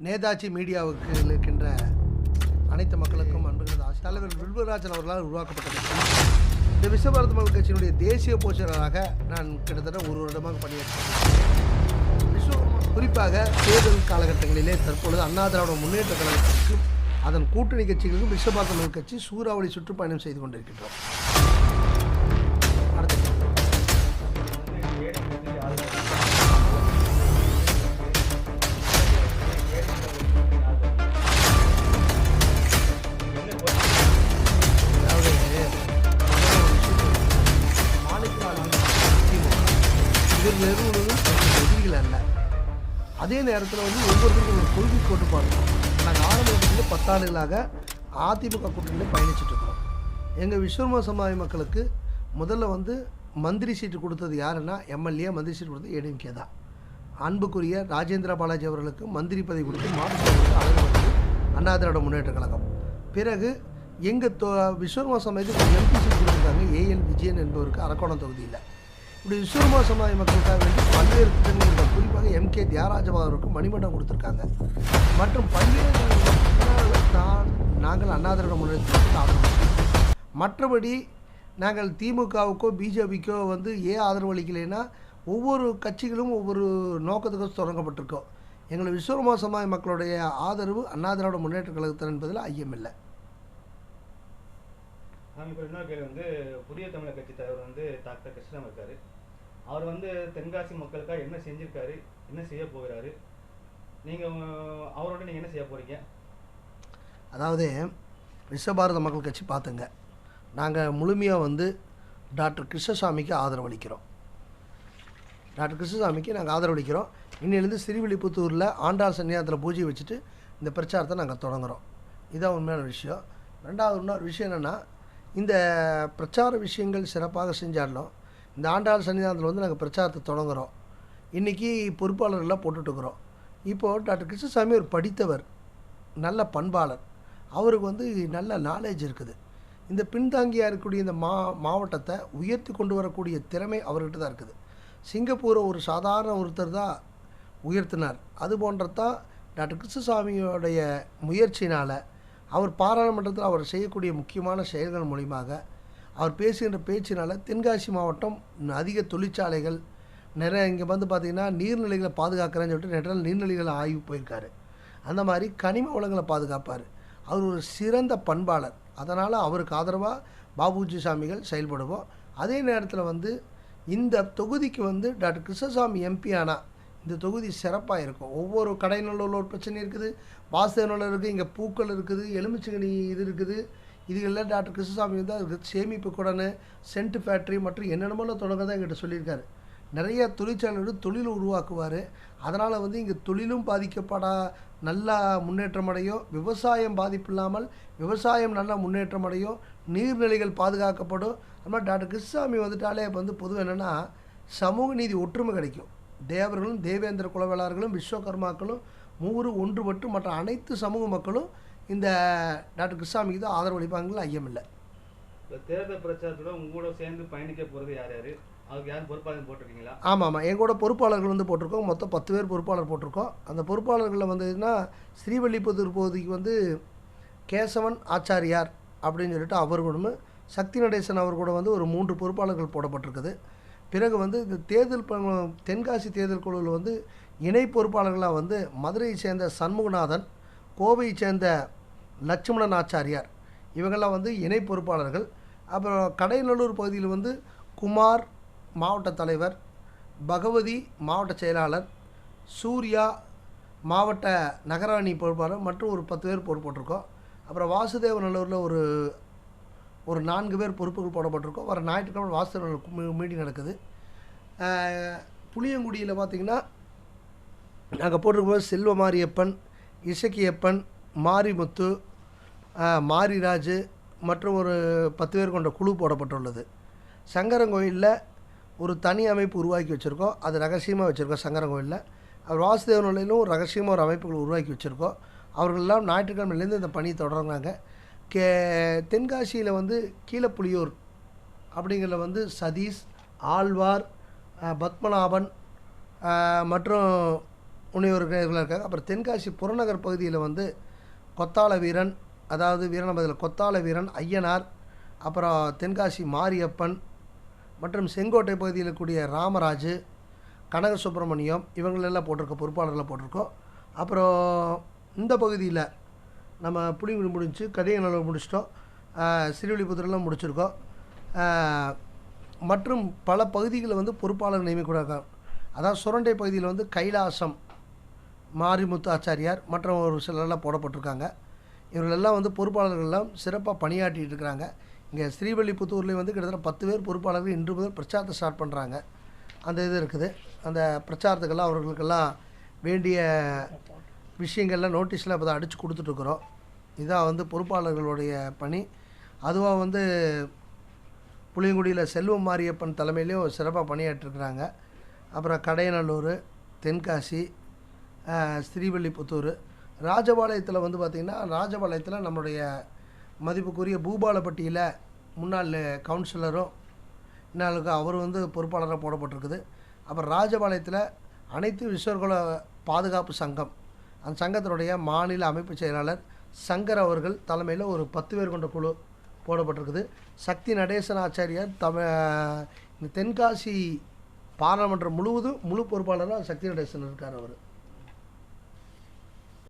நேதாஜி மீடியாவுக்கு இருக்கின்ற அனைத்து மக்களுக்கும் அன்புகிறது ஆசை தலைவர் வில்வராஜன் அவர்களால் உருவாக்கப்பட்ட இந்த விஸ்வபாரத் மக்கள் கட்சியினுடைய தேசிய போஷராக நான் கிட்டத்தட்ட ஒரு வருடமாக பணியாற்றினேன் விஸ்வ குறிப்பாக தேர்தல் காலகட்டங்களிலே தற்பொழுது அண்ணா திராவிட முன்னேற்ற கழகத்திற்கும் அதன் கூட்டணி கட்சிகளுக்கும் விஸ்வபாரத் மக்கள் கட்சி சூறாவளி சுற்றுப்பயணம் செய்து கொண்டிருக்கின்றோம். இவர் எதிரிகள் அல்ல அதே நேரத்தில் வந்து ஒவ்வொருத்தருக்கும் ஒரு கொள்கை கோட்டுப்பாடு நாங்கள் ஆரம்பத்தில் பத்தாண்டுகளாக அதிமுக கூட்டணியில் பயணிச்சுட்டு இருக்கோம். எங்கள் விஸ்வர்மா சமுதாய மக்களுக்கு முதல்ல வந்து மந்திரி சீட்டு கொடுத்தது யாருன்னா எம்எல்ஏ மந்திரி சீட்டு கொடுத்தது ஏடிஎம்கே தான். அன்புக்குரிய ராஜேந்திர பாலாஜி அவர்களுக்கு மந்திரி பதவி கொடுத்து மாவட்ட அழகு வந்து அண்ணா திராவிட முன்னேற்ற கழகம். பிறகு எங்கள் தோ விஸ்வர்மா சமயத்துக்கு எம்பி சீட் கொடுத்துருக்காங்க ஏஎன் விஜயன் என்பவருக்கு அரக்கோணம் தொகுதியில். இப்படி விஸ்வர்மா சமுதாய மக்களுக்காக வேண்டி பல்வேறு திட்டங்கள். உண்டு. குறிப்பாக எம்கே தியாகராஜபா அவருக்கு மணிமண்டம் கொடுத்துருக்காங்க. மற்றும் பல்வேறு நான் நாங்கள் அண்ணா திராவிட முன்னேற்றத்துக்கு ஆதரவு மற்றபடி நாங்கள் திமுகவுக்கோ பிஜேபிக்கோ வந்து ஏன் ஆதரவு அளிக்கலைன்னா ஒவ்வொரு கட்சிகளும் ஒவ்வொரு நோக்கத்துக்கு தொடங்கப்பட்டிருக்கோம். எங்களை விஸ்வரமா சமுதாய மக்களுடைய ஆதரவு அண்ணா திராவிட முன்னேற்ற கழகத்தினர் என்பதில் ஐயமில்லை. நாங்கள் இப்போ இன்னொரு கேள்வி வந்து புதிய தமிழக கட்சி தலைவர் வந்து டாக்டர் கிருஷ்ணன் இருக்காரு. அவர் வந்து தென்காசி மக்களுக்காக என்ன செஞ்சிருக்காரு என்ன செய்ய போகிறாரு? நீங்கள் அவரோட நீங்கள் என்ன செய்ய போகிறீங்க அதாவது விஸ்வபாரத மக்கள் கட்சி பார்த்துங்க. நாங்கள் முழுமையாக வந்து டாக்டர் கிருஷ்ணசாமிக்கு ஆதரவளிக்கிறோம். டாக்டர் கிருஷ்ணசாமிக்கு நாங்கள் ஆதரவு அளிக்கிறோம் இன்னிலேருந்து ஸ்ரீவில்லிபுத்தூரில் ஆண்டாள் சன்னியாசத்தில் பூஜை வச்சுட்டு இந்த பிரச்சாரத்தை நாங்கள் தொடங்குகிறோம் இதுதான் உண்மையான விஷயம். ரெண்டாவது இன்னொரு விஷயம் என்னென்னா இந்த பிரச்சார விஷயங்கள் சிறப்பாக செஞ்சாலும் இந்த ஆண்டாள் சன்னிதானத்தில் வந்து நாங்கள் பிரச்சாரத்தை தொடங்குகிறோம் இன்றைக்கி பொறுப்பாளர்கள்லாம் போட்டுட்ருக்குறோம் இப்போது டாக்டர் கிருஷ்ணசாமி ஒரு படித்தவர் நல்ல பண்பாளர். அவருக்கு வந்து நல்ல நாலேஜ் இருக்குது. இந்த பின்தாங்கியாக இருக்கக்கூடிய இந்த மா மாவட்டத்தை உயர்த்தி கொண்டு வரக்கூடிய திறமை அவர்கிட்ட தான் இருக்குது. சிங்கப்பூரை ஒரு சாதாரண ஒருத்தர் தான் உயர்த்தினார். அது போன்றதான் டாக்டர் கிருஷ்ணசாமியோடைய முயற்சினால் அவர் பாராளுமன்றத்தில் அவர் செய்யக்கூடிய முக்கியமான செயல்கள் மூலியமாக அவர் பேசுகின்ற பேச்சினால் தென்காசி மாவட்டம் அதிக தொழிற்சாலைகள் நிறைய இங்கே வந்து பார்த்திங்கன்னா நீர்நிலைகளை பாதுகாக்கிறேன்னு சொல்லிட்டு நிறைய நீர்நிலைகளை ஆய்வு போயிருக்காரு. அந்த மாதிரி கனிம வளங்களை பாதுகாப்பார். அவர் ஒரு சிறந்த பண்பாளர். அதனால் அவருக்கு ஆதரவாக பாபுஜி சாமிகள் செயல்படுவோம். அதே நேரத்தில் வந்து இந்த தொகுதிக்கு வந்து டாக்டர் கிருஷ்ணசாமி எம்பி ஆனால் இந்த தொகுதி சிறப்பாக இருக்கும் ஒவ்வொரு கடைநல்லூரில் ஒரு பிரச்சனை இருக்குது வாசுதேவனில் இருக்குது இங்கே பூக்கள் இருக்குது எலுமிச்சங்கனி இது இருக்குது. இதுகளில் டாக்டர் கிருஷ்ணசாமி வந்து அதுக்கு சேமிப்பு கூடன்னு சென்ட் ஃபேக்ட்ரி மற்றும் என்னென்னமோ தொடங்க தான் எங்கிட்ட சொல்லியிருக்காரு. நிறைய தொழிற்சாலைகள் தொழில் உருவாக்குவார். அதனால் வந்து இங்கே தொழிலும் பாதிக்கப்படா நல்லா முன்னேற்றம் அடையும். விவசாயம் பாதிப்பு இல்லாமல் விவசாயம் நல்லா முன்னேற்றம் அடையும். நீர்நிலைகள் பாதுகாக்கப்படும். அது மாதிரி டாக்டர் கிருஷ்ணசாமி வந்துட்டாலே இப்போ வந்து பொதுவாக என்னென்னா சமூக நீதி ஒற்றுமை கிடைக்கும். தேவர்களும் தேவேந்திர குலவேளார்களும் விஸ்வகர்மாக்களும் மூவரும் ஒன்றுபட்டு மற்ற அனைத்து சமூக மக்களும் இந்த டாக்டர் கிருஷ்ணசாமிக்கு தான் ஆதரவு அளிப்பாங்களா ஐயமில்லை தேர்தல் பிரச்சாரத்தோட உங்களோட சேர்ந்து பயணிக்க போகிறது யார் யார்? அதுக்கு யார் பொறுப்பாளர் போட்டிருக்கீங்களா? ஆமாம் ஆமாம் எங்கூட பொறுப்பாளர்கள் வந்து போட்டிருக்கோம். மொத்தம் பத்து பேர் பொறுப்பாளர் போட்டிருக்கோம். அந்த பொறுப்பாளர்களில் வந்ததுன்னா ஸ்ரீவல்லிபுத்தூர் பகுதிக்கு வந்து கேசவன் ஆச்சாரியார் அப்படின்னு சொல்லிட்டு அவர் சக்தி நடேசன் அவர் கூட வந்து ஒரு மூன்று பொறுப்பாளர்கள் போடப்பட்டிருக்குது. பிறகு வந்து இந்த தேர்தல் தென்காசி தேர்தல் குழுவில் வந்து இணை பொறுப்பாளர்களாக வந்து மதுரையை சேர்ந்த சண்முகநாதன் கோவையை சேர்ந்த லட்சுமணன் ஆச்சாரியார். இவங்கெல்லாம் வந்து இணை பொறுப்பாளர்கள். அப்புறம் கடைநல்லூர் பகுதியில் வந்து குமார் மாவட்ட தலைவர் பகவதி மாவட்ட செயலாளர் சூர்யா மாவட்ட நகராணி பொறுப்பாளர் மற்றும் ஒரு பத்து பேர் பொறுப்பு அப்புறம் அப்புறம் வாசுதேவநல்லூரில் ஒரு ஒரு நான்கு பேர் பொறுப்புகள் போடப்பட்டிருக்கோம். வர ஞாயிற்றுக்கிழமை வாசல் மீட்டிங் நடக்குது. புளியங்குடியில் பார்த்திங்கன்னா நாங்கள் போட்டிருக்கும்போது செல்வ மாரியப்பன் இசக்கியப்பன் மாரிமுத்து மாரிராஜ் மற்றும் ஒரு பத்து பேர் கொண்ட குழு போடப்பட்டுள்ளது. சங்கரங்கோயிலில் ஒரு தனி அமைப்பு உருவாக்கி வச்சுருக்கோம். அது ரகசியமாக வச்சுருக்கோம் சங்கரங்கோயிலில். அவர் வாசுதேவனிலும் ஒரு ரகசியமாக ஒரு அமைப்புகள் உருவாக்கி வச்சுருக்கோம். அவர்களெல்லாம் ஞாயிற்றுக்கிழமையிலேருந்து இந்த பணியை தொடர்றாங்க கே தென்காசியில் வந்து கீழப்புலியூர் அப்படிங்கிறத வந்து சதீஷ் ஆழ்வார் பத்மநாபன் மற்றும் முனிவர்கள் இருக்காங்க. அப்புறம் தென்காசி புறநகர் பகுதியில் வந்து கொத்தாள வீரன் அதாவது வீரநபதியில் கொத்தாள வீரன் ஐயனார் அப்புறம் தென்காசி மாரியப்பன் மற்றும் செங்கோட்டை பகுதியில் கூடிய ராமராஜு கனக சுப்பிரமணியம் இவங்களெல்லாம் போட்டிருக்கோம் பொறுப்பாளர்களை போட்டிருக்கோம். அப்புறம் இந்த பகுதியில் நம்ம புளிங்குடி முடிஞ்சு கடியநல்லூர் முடிச்சிட்டோம். ஆஹ் முடிச்சிருக்கோம். மற்றும் பல பகுதிகளில் வந்து பொறுப்பாளர் நியமிக்கூடாங்க அதாவது சுரண்டை பகுதியில் வந்து கைலாசம் மாரிமுத்து ஆச்சாரியார் மற்ற ஒரு சிலர்லாம் போடப்பட்டிருக்காங்க. இவர்களெல்லாம் வந்து பொறுப்பாளர்கள்லாம் சிறப்பாக பணியாற்றிட்டு இருக்கிறாங்க. இங்கே ஸ்ரீவல்லிபுத்தூர்லேயும் வந்து கிட்டத்தட்ட பத்து பேர் பொறுப்பாளர்கள் இன்று முதல் பிரச்சாரத்தை ஸ்டார்ட் பண்ணுறாங்க அந்த இது இருக்குது. அந்த பிரச்சாரத்துக்கெல்லாம் அவர்களுக்கெல்லாம் வேண்டிய விஷயங்கள்லாம் நோட்டீஸில் இப்போ தான் அடித்து கொடுத்துட்ருக்குறோம் இதான் வந்து பொறுப்பாளர்களுடைய பணி. அதுவாக வந்து புளியங்குடியில் செல்வம் மாரியப்பன் தலைமையிலையும் சிறப்பாக பணியாற்றிருக்கிறாங்க. அப்புறம் கடையநல்லூர் தென்காசி ஆஹ், ஸ்ரீவில்லிபுத்தூர். ராஜபாளையத்தில் வந்து பார்த்திங்கன்னா ராஜபாளையத்தில் நம்மளுடைய மதிப்புக்குரிய பூபாலப்பட்டியில் முன்னாள் கவுன்சிலரும் இன்னாளுக்கு அவர் வந்து பொறுப்பாளராக போடப்பட்டிருக்குது. அப்புறம் ராஜபாளையத்தில் அனைத்து விஸ்வர்குல பாதுகாப்பு சங்கம் அந்த சங்கத்தினுடைய மாநில அமைப்பு செயலாளர் சங்கர் அவர்கள் தலைமையில் ஒரு பத்து பேர் கொண்ட குழு போடப்பட்டிருக்குது. சக்தி நடேசன் ஆச்சாரியார் தம இந்த தென்காசி பாராளுமன்றம் முழுவதும் முழு பொறுப்பாளராக சக்தி நடேசன் இருக்கார் அவர்.